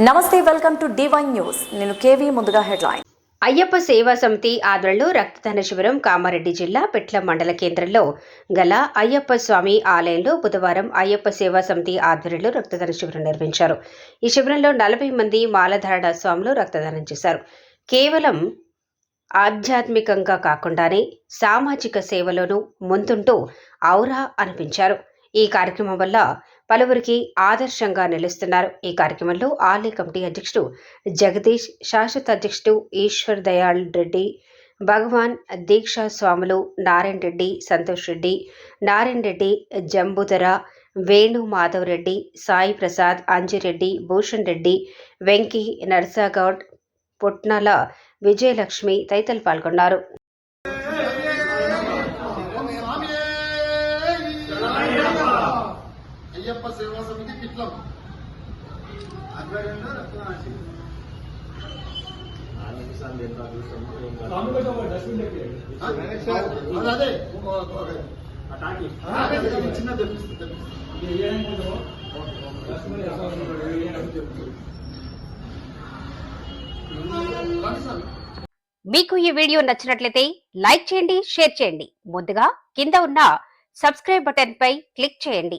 నమస్తే welcome to divine news నేను KV ముందుగా హెడ్లైన్. అయ్యప్ప సేవా సమితి ఆధ్వర్యంలో రక్తదాన శిబిరం కామారెడ్డి జిల్లా పెట్ల మండల కేంద్రంలో గల అయ్యప్ప స్వామి ఆలయంలో బుధవారం అయ్యప్ప సేవా సమితి ఆధ్వర్యంలో రక్తదాన శిబిరం నిర్వహించారు. ఈ శిబిరంలో నలభై మంది మాలధారణ స్వాములు రక్తదానం చేశారు. కేవలం ఆధ్యాత్మికంగా కాకుండానే సామాజిక సేవలోనూ ముందుంటూ ఔరా అనిపించారు. ఈ కార్యక్రమం వల్ల పలువురికి ఆదర్శంగా నిలుస్తున్నారు. ఈ కార్యక్రమంలో ఆలయ కమిటీ అధ్యక్షుడు జగదీష్ శాశ్వత అధ్యక్షుడు ఈశ్వర్ దయాళ్ రెడ్డి భగవాన్ దీక్షా స్వాములు నారాయణ రెడ్డి సంతోష్ రెడ్డి నారాయణ రెడ్డి జంబుధర వేణు మాధవ్ రెడ్డి సాయి ప్రసాద్ అంజిరెడ్డి భూషణ్ రెడ్డి వెంకీ నర్సాగౌడ్ పుట్నాల విజయలక్ష్మి తదితరులు పాల్గొన్నారు. అయ్యప్ప సేవా సమితి పిట్లం అదే చిన్న తెప్పిస్తుంది మీకు ఈ వీడియో నచ్చినట్లయితే లైక్ చేయండి షేర్ చేయండి. ముందుగా కింద ఉన్న సబ్స్క్రైబ్ బటన్ పై క్లిక్ చేయండి.